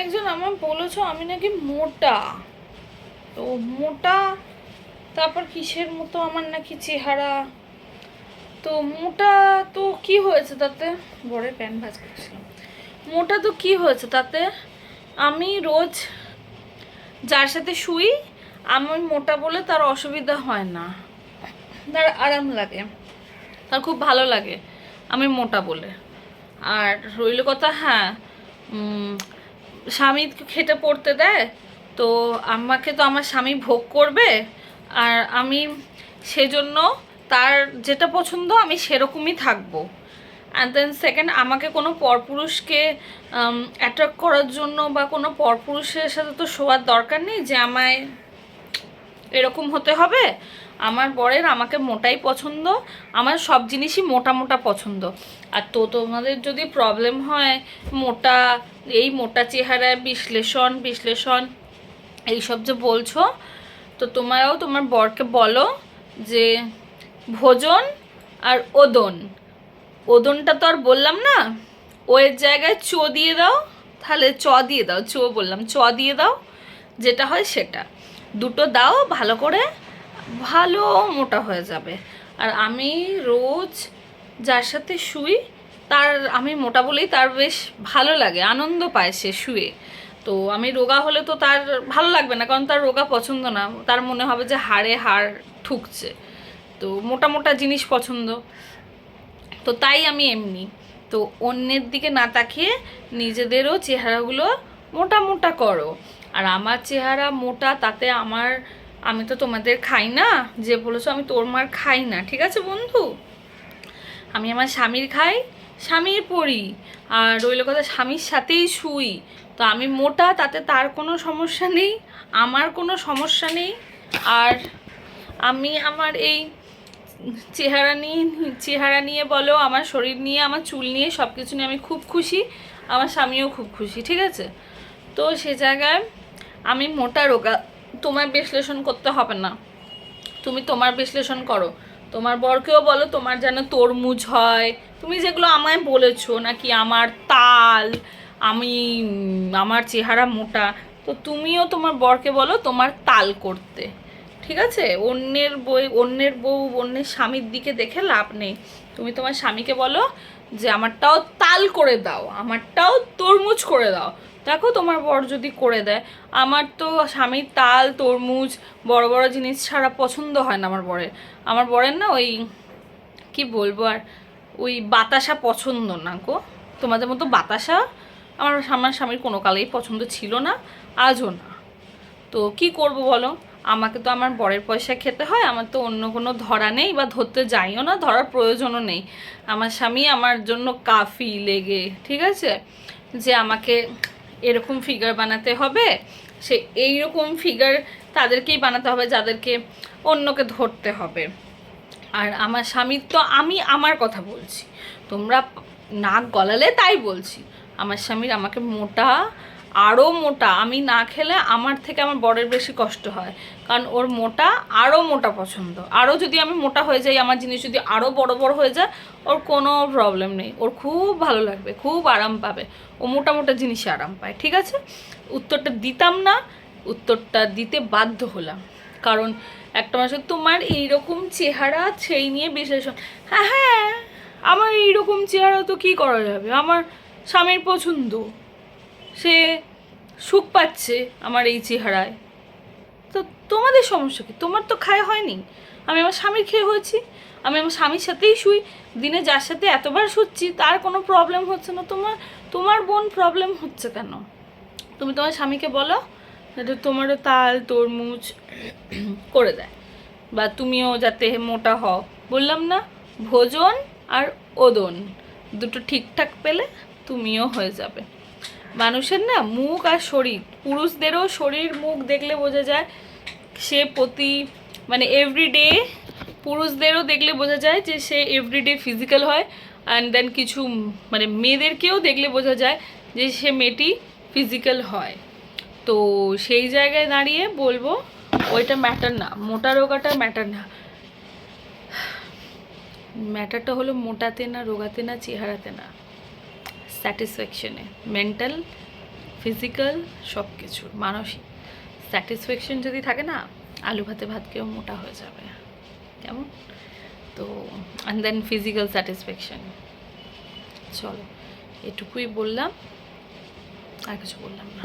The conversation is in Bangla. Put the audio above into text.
একজন আমার বলেছ আমি নাকি মোটা। তো মোটা, তারপর কিসের মতো আমার নাকি চেহারা? তো মোটা তো কি হয়েছে তাতে? বড় প্যান ভাজ করেছিলাম। মোটা তো কি হয়েছে তাতে? আমি রোজ যার সাথে শুই, আমি মোটা বলে তার অসুবিধা হয় না। তার আরাম লাগে, তার খুব ভালো লাগে, আমি মোটা বলে। আর রইল কথা হ্যাঁ স্বামী খেটে পড়তে দেয়, তো আমাকে তো আমার স্বামী ভোগ করবে, আর আমি সেজন্য তার যেটা পছন্দ আমি সেরকমই থাকব। অ্যান্ড দেন সেকেন্ড আমাকে কোনো পরপুরুষকে অ্যাট্রাক্ট করার জন্য বা কোনো পরপুরুষের সাথে তো শোয়ার দরকার নেই যে আমায় এরকম হতে হবে। আমার বরের আমাকে মোটাই পছন্দ, আমার সব জিনিসই মোটা মোটা পছন্দ। আর তো তোমাদের যদি প্রবলেম হয়, মোটা, এই মোটা চেহারায় বিশ্লেষণ বিশ্লেষণ, এইসব যে বলছো, তো তোমরাও, তোমার বরকে বলো যে ভোজন আর ওদন। ওদনটা তো আর বললাম না ওয়ের জায়গায় চ দিয়ে দাও, তাহলে চ দিয়ে দাও, চো বললাম, চ দিয়ে দাও, যেটা হয় সেটা। দুটো দাও ভালো করে ভালো মোটা হয়ে যাবে। আর আমি রোজ যার সাথে শুই, তার আমি মোটা বলেই তার বেশ ভালো লাগে, আনন্দ পায় সে শুয়ে। তো আমি রোগা হলে তো তার ভালো লাগবে না, কারণ তার রোগা পছন্দ না, তার মনে হবে যে হাড়ে হাড় ঠুকছে। তো মোটা মোটা জিনিস পছন্দ। তো তাই আমি এমনি। তো অন্যের দিকে না তাকিয়ে নিজেদেরও চেহারাগুলো মোটা মোটা করো। আর আমার চেহারা মোটা, তাতে আমার আমি তো তোমাদের খাই না। যে বলেছ আমি তোর মার খাই না, ঠিক আছে বন্ধু? আমি আমার স্বামীর খাই, স্বামীর পড়ি আর রইল কথা স্বামীর সাথেই শুই। তো আমি মোটা, তাতে তার কোনো সমস্যা নেই, আমার কোনো সমস্যা নেই। আর আমি আমার এই চেহারা নিয়ে চেহারা নিয়ে বলো, আমার শরীর নিয়ে, আমার চুল নিয়ে সব কিছু নিয়ে আমি খুব খুশি, আমার স্বামীও খুব খুশি, ঠিক আছে? তো সে জায়গায় আমি মোটা রোগা তোমার বিশ্লেষণ করতে হবে না। তুমি তোমার বিশ্লেষণ করো। তোমার বরকেও বলো, তোমার যেন তরমুজ হয়। তুমি যেগুলো আমায় বলেছ, নাকি আমার তাল, আমি, আমার চেহারা মোটা, তো তুমিও তোমার বরকে বলো তোমার তাল করতে। ঠিক আছে? অন্যের বই, অন্যের বউ, অন্যের স্বামীর দিকে দেখে লাভ নেই। তুমি তোমার স্বামীকে বলো যে আমারটাও তাল করে দাও, আমারটাও তরমুজ করে দাও। দেখো তোমার বর যদি করে দেয়, আমার তো স্বামীর তাল, তরমুজ, বড় বড় জিনিস ছাড়া পছন্দ হয় না আমার বরের। আমার বরের না ওই, কি বলব আর, ওই বাতাসা পছন্দ না গো। তোমাদের মতো বাতাসা আমার আমার স্বামীর কোনো কালেই পছন্দ ছিল না, আজও না। তো কি করব বলো? আমাকে তো আমার বরের পয়সা খেতে হয়, আমার তো অন্য কোনো ধরা নেই বা ধরতে যাইও না, ধরার প্রয়োজনও নেই। আমার স্বামী আমার জন্য কাফি লেগে, ঠিক আছে? যে আমাকে এরকম ফিগার বানাতে হবে, সে এই রকম ফিগার তাদেরকেই বানাতে হবে যাদেরকে অন্যকে ধরতে হবে। আর আমার স্বামীর তো আমি আমার কথা বলছি, তোমরা নাক গলালে তাই বলছি। আমার স্বামীর আমাকে মোটা আরও মোটা, আমি না খেলে আমার থেকে আমার বরের বেশি কষ্ট হয়। কারণ ওর মোটা আরও মোটা পছন্দ। আরও যদি আমি মোটা হয়ে যাই, আমার জিনিস যদি আরও বড় বড় হয়ে যায়, ওর কোনো প্রবলেম নেই। ওর খুব ভালো লাগবে, খুব আরাম পাবে। ও মোটা মোটা জিনিসে আরাম পায়, ঠিক আছে? উত্তরটা দিতাম না, উত্তরটা দিতে বাধ্য হলাম। কারণ একটা মাসে তোমার এইরকম চেহারা, সেই নিয়ে বিশ্লেষণ হ্যাঁ হ্যাঁ আমার এইরকম চেহারা তো কী করা যাবে? আমার স্বামীর পছন্দ। সে সুখ পাচ্ছে আমার এই চেহারায়। তো তোমাদের সমস্যা কি? তোমার তো খায় হয়নি। আমি আমার স্বামীর খেয়ে হয়েছি। আমি আমার স্বামীর সাথেই শুই। দিনে যার সাথে এতবার শুচ্ছি, তার কোনো প্রবলেম হচ্ছে না। তোমার তোমার বোন প্রবলেম হচ্ছে কেন? তুমি তোমার স্বামীকে বলো যাতে তোমারও তাল, তরমুজ করে দেয়। বা তুমিও যাতে মোটা হও। বললাম না, ভোজন আর ওদন। দুটো ঠিকঠাক পেলে তুমিও হয়ে যাবে। মানুষের না মুখ আর শরীর, পুরুষদেরও শরীর মুখ দেখলে বোঝা যায় সে প্রতি মানে এভরিডে পুরুষদেরও দেখলে বোঝা যায় যে সে এভরিডে ফিজিক্যাল হয় অ্যান্ড দেন কিছু মানে মেয়েদেরকেও দেখলে বোঝা যায় যে সে মেয়েটি ফিজিক্যাল হয়। তো সেই জায়গায় দাঁড়িয়ে বলব, ওইটা ম্যাটার না, মোটা রোগাটা ম্যাটার না। ম্যাটারটা হলো মোটাতে না রোগাতে না চেহারাতে না। স্যাটিসফ্যাকশনে মেন্টাল, ফিজিক্যাল সব কিছুর মানসিক। স্যাটিসফ্যাকশন যদি থাকে না, আলু ভাতে ভাত কেউ মোটা হয়ে যাবে। কেমন? তো অ্যান্ড দেন ফিজিক্যাল স্যাটিসফ্যাকশন চলো, এটুকুই বললাম, আর কিছু বললাম না।